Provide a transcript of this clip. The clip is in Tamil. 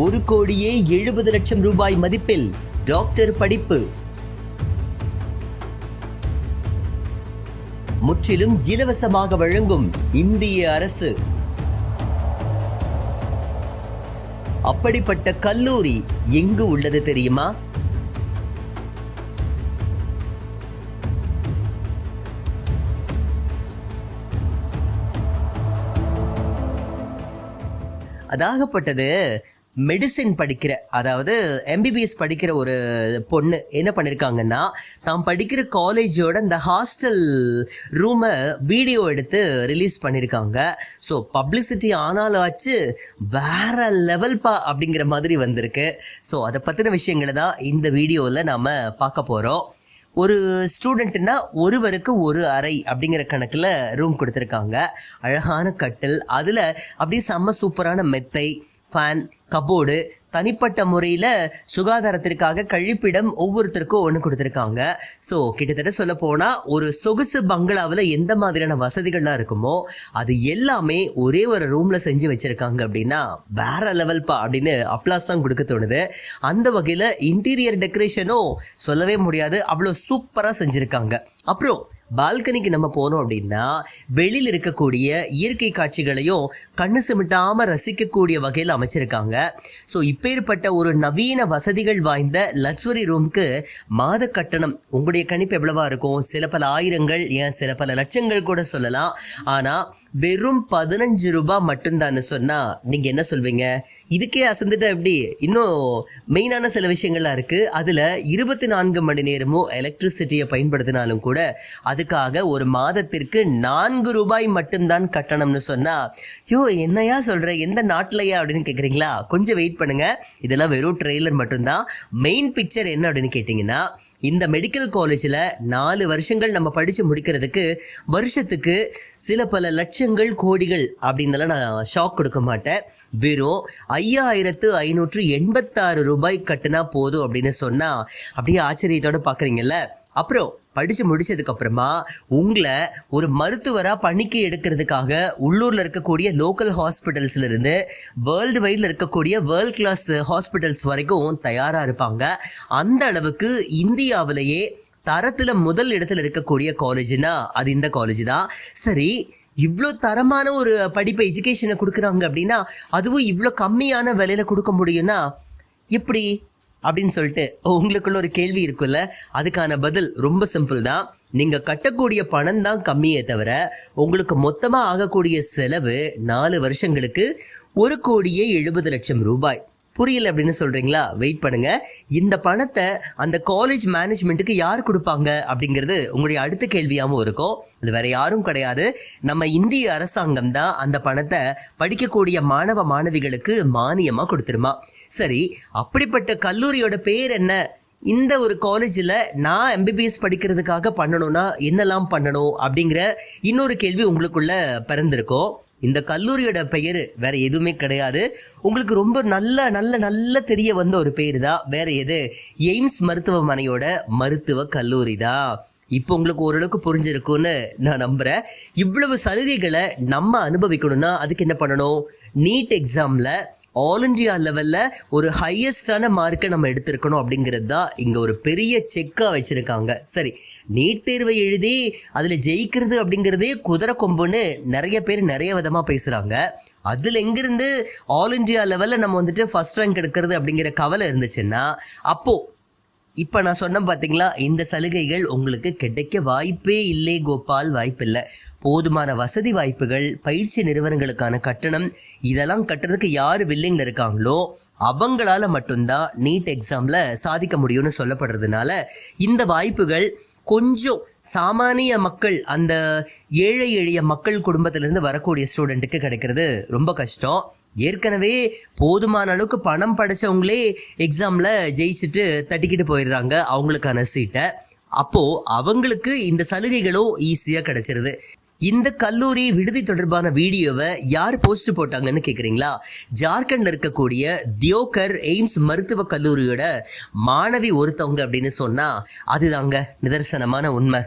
ஒரு கோடியே எழுபது லட்சம் ரூபாய் மதிப்பில் டாக்டர் படிப்பு. முற்றிலும் இலவசமாக வழங்கும் இந்திய அரசு. அப்படிப்பட்ட கல்லூரி எங்கு உள்ளது தெரியுமா? அதாகப்பட்டது மெடிசின் படிக்கிற அதாவது எம்பிபிஎஸ் படிக்கிற ஒரு பொண்ணு என்ன பண்ணியிருக்காங்கன்னா தான் படிக்கிற காலேஜோட இந்த ஹாஸ்டல் ரூமை வீடியோ எடுத்து ரிலீஸ் பண்ணியிருக்காங்க ஸோ பப்ளிசிட்டி ஆனாலும் ஆச்சு வேற லெவல்பா அப்படிங்கிற மாதிரி வந்திருக்கு. ஸோ அதை பற்றின விஷயங்களை தான் இந்த வீடியோவில் நாம் பார்க்க போகிறோம் ஒரு ஸ்டூடெண்ட்னா ஒருவருக்கு ஒரு அறை அப்படிங்கிற கணக்கில் ரூம் கொடுத்துருக்காங்க. அழகான கட்டில் அதில் அப்படியே செம்ம சூப்பரான மெத்தை ஃபேன் கபோர்டு தனிப்பட்ட முறையில் சுகாதாரத்திற்காக கழிப்பிடம் ஒவ்வொருத்தருக்கும் ஒன்று கொடுத்துருக்காங்க. ஸோ கிட்டத்தட்ட சொல்ல போனால் ஒரு சொகுசு பங்களாவில் எந்த மாதிரியான வசதிகள்லாம் இருக்குமோ அது எல்லாமே ஒரே ஒரு ரூமில் செஞ்சு வச்சுருக்காங்க அப்படின்னா வேற லெவல்ப்பா அப்படின்னு அப்ளாஸ் தான் கொடுக்க தோணுது. அந்த வகையில் இன்டீரியர் டெக்கரேஷனும் சொல்லவே முடியாது. அவ்வளோ சூப்பராக செஞ்சுருக்காங்க. அப்புறம் பால்கனிக்கு நம்ம போனோம் அப்படின்னா வெளியில் இருக்கக்கூடிய இயற்கை காட்சிகளையும் கண்ணு சிமிட்டாமல் ரசிக்கக்கூடிய வகையில் அமைச்சிருக்காங்க. ஸோ இப்பேற்பட்ட ஒரு நவீன வசதிகள் வாய்ந்த லக்ஸுரி ரூம்க்கு மாத கட்டணம் உங்களுடைய கணிப்பு எவ்வளவா இருக்கும்? சில பல ஆயிரங்கள் ஏன் சில பல லட்சங்கள் கூட சொல்லலாம். ஆனால் வெறும் பதினஞ்சு ரூபாய் மட்டும்தான்னு சொன்னா நீங்க என்ன சொல்வீங்க? இதுக்கே அசந்துட்டா எப்படி? இன்னும் மெயினான சில விஷயங்கள்லாம் இருக்கு. அதுல இருபத்தி நான்கு மணி நேரமும் எலக்ட்ரிசிட்டியை பயன்படுத்தினாலும் கூட அதுக்காக ஒரு மாதத்திற்கு நான்கு ரூபாய் மட்டும்தான் கட்டணம்னு சொன்னா யோ என்னையா சொல்ற? எந்த நாட்டிலையா? அப்படின்னு கேக்குறீங்களா? கொஞ்சம் வெயிட் பண்ணுங்க. இதெல்லாம் வெறும் ட்ரெய்லர் மட்டும்தான். மெயின் பிக்சர் என்ன அப்படின்னு கேட்டிங்கன்னா இந்த மெடிக்கல் காலேஜில் நாலு வருஷங்கள் நம்ம படித்து முடிக்கிறதுக்கு வருஷத்துக்கு சில பல லட்சங்கள் கோடிகள் அப்படின்னலாம் நான் ஷாக் கொடுக்க மாட்டேன். வெறும் ஐயாயிரத்து ஐநூற்று எண்பத்தாறு ரூபாய் கட்டினா போதும் அப்படின்னு சொன்னால் அப்படியே ஆச்சரியத்தோடு பார்க்குறீங்கல்ல? அப்புறம் படித்து முடித்ததுக்கப்புறமா உங்களை ஒரு மருத்துவராக பணிக்கு எடுக்கிறதுக்காக உள்ளூரில் இருக்கக்கூடிய லோக்கல் ஹாஸ்பிட்டல்ஸ்லேருந்து வேர்ல்டு வைடில் இருக்கக்கூடிய வேர்ல்ட் கிளாஸ் ஹாஸ்பிட்டல்ஸ் வரைக்கும் தயாராக இருப்பாங்க. அந்த அளவுக்கு இந்தியாவிலேயே தரத்தில் முதல் இடத்துல இருக்கக்கூடிய காலேஜ்னா அது இந்த காலேஜ் தான். சரி இவ்வளோ தரமான ஒரு படிப்பை எஜுகேஷனை கொடுக்குறாங்க அப்படின்னா அதுவும் இவ்வளோ கம்மியான விலையில கொடுக்க முடியும்னா எப்படி? அப்படின்னு சொல்லிட்டு உங்களுக்குள்ள ஒரு கேள்வி இருக்குல்ல? அதுக்கான பதில் ரொம்ப சிம்பிள் தான். நீங்க கட்டக்கூடிய பணம் தான் கம்மியே தவிர உங்களுக்கு மொத்தமா ஆகக்கூடிய செலவு நாலு வருஷங்களுக்கு ஒரு கோடியே எழுபது லட்சம் ரூபாய். புரியல அப்படின்னு சொல்றீங்களா? வெயிட் பண்ணுங்க. இந்த பணத்தை அந்த காலேஜ் மேனேஜ்மெண்ட்டுக்கு யார் கொடுப்பாங்க அப்படிங்கிறது உங்களுடைய அடுத்த கேள்வியாகவும் இருக்கும். அது வேற யாரும் கிடையாது. நம்ம இந்திய அரசாங்கம் தான் அந்த பணத்தை படிக்கக்கூடிய மாணவ மாணவிகளுக்கு மானியமாக கொடுத்துருமா? சரி அப்படிப்பட்ட கல்லூரியோட பேர் என்ன? இந்த ஒரு காலேஜில் நான் எம்பிபிஎஸ் படிக்கிறதுக்காக பண்ணணும்னா என்னெல்லாம் பண்ணணும் அப்படிங்கிற இன்னொரு கேள்வி உங்களுக்குள்ள பிறந்திருக்கோம். இந்த கல்லூரியோட பெயர் வேற எதுவுமே கிடையாது. உங்களுக்கு ரொம்ப நல்ல நல்ல நல்ல தெரிய வந்த ஒரு பெயர் தான் வேற எது? எய்ம்ஸ் மருத்துவமனையோட மருத்துவ கல்லூரி தான் இப்போ உங்களுக்கு ஓரளவுக்கு புரிஞ்சிருக்கும்னு நான் நம்புறேன். இவ்வளவு சலுகைகளை நம்ம அனுபவிக்கணும்னா அதுக்கு என்ன பண்ணணும்? நீட் எக்ஸாம்ல ஆல் இண்டியா லெவலில் ஒரு ஹையஸ்டான மார்க்கை நம்ம எடுத்திருக்கணும் அப்படிங்கிறது தான் இங்கே ஒரு பெரிய செக்காக வச்சுருக்காங்க. சரி நீட் தேர்வை எழுதி அதில் ஜெயிக்கிறது அப்படிங்கிறதே குதிரை கொம்புன்னு நிறைய பேர் நிறைய விதமாக பேசுகிறாங்க அதில் எங்கேருந்து ஆல் இண்டியா லெவலில் நம்ம வந்துட்டு ஃபஸ்ட் ரேங்க் எடுக்கிறது அப்படிங்கிற கவலை இருந்துச்சுன்னா அப்போது இப்போ நான் சொன்னேன் பார்த்தீங்களா இந்த சலுகைகள் உங்களுக்கு கிடைக்க வாய்ப்பே இல்லை கோபால் வாய்ப்பில்லை. போதுமான வசதி வாய்ப்புகள் பயிற்சி நிறுவனங்களுக்கான கட்டணம் இதெல்லாம் கட்டுறதுக்கு யார் வில்லிங்கில் இருக்காங்களோ அவங்களால மட்டும்தான் நீட் எக்ஸாமில் சாதிக்க முடியும்னு சொல்லப்படுறதுனால இந்த வாய்ப்புகள் கொஞ்சம் சாமானிய மக்கள் அந்த ஏழை எளிய மக்கள் குடும்பத்திலேருந்து வரக்கூடிய ஸ்டூடெண்ட்டுக்கு கிடைக்கிறது ரொம்ப கஷ்டம். ஏற்கனவே போதுமான அளவுக்கு பணம் படைச்சவங்களே எக்ஸாமில் ஜெயிச்சுட்டு தட்டிக்கிட்டு போயிடுறாங்க அவங்களுக்கான சீட்டை அப்போது அவங்களுக்கு இந்த சலுகைகளும் ஈஸியாக கிடைச்சிருது. இந்த கல்லூரி விடுதி தொடர்பான வீடியோவை யார் போஸ்ட் போட்டாங்கன்னு கேட்குறீங்களா ஜார்க்கண்ட்ல இருக்கக்கூடிய தியோகர் எய்ம்ஸ் மருத்துவக் கல்லூரியோட மாணவி ஒருத்தவங்க அப்படின்னு சொன்னா அதுதாங்க நிதர்சனமான உண்மை.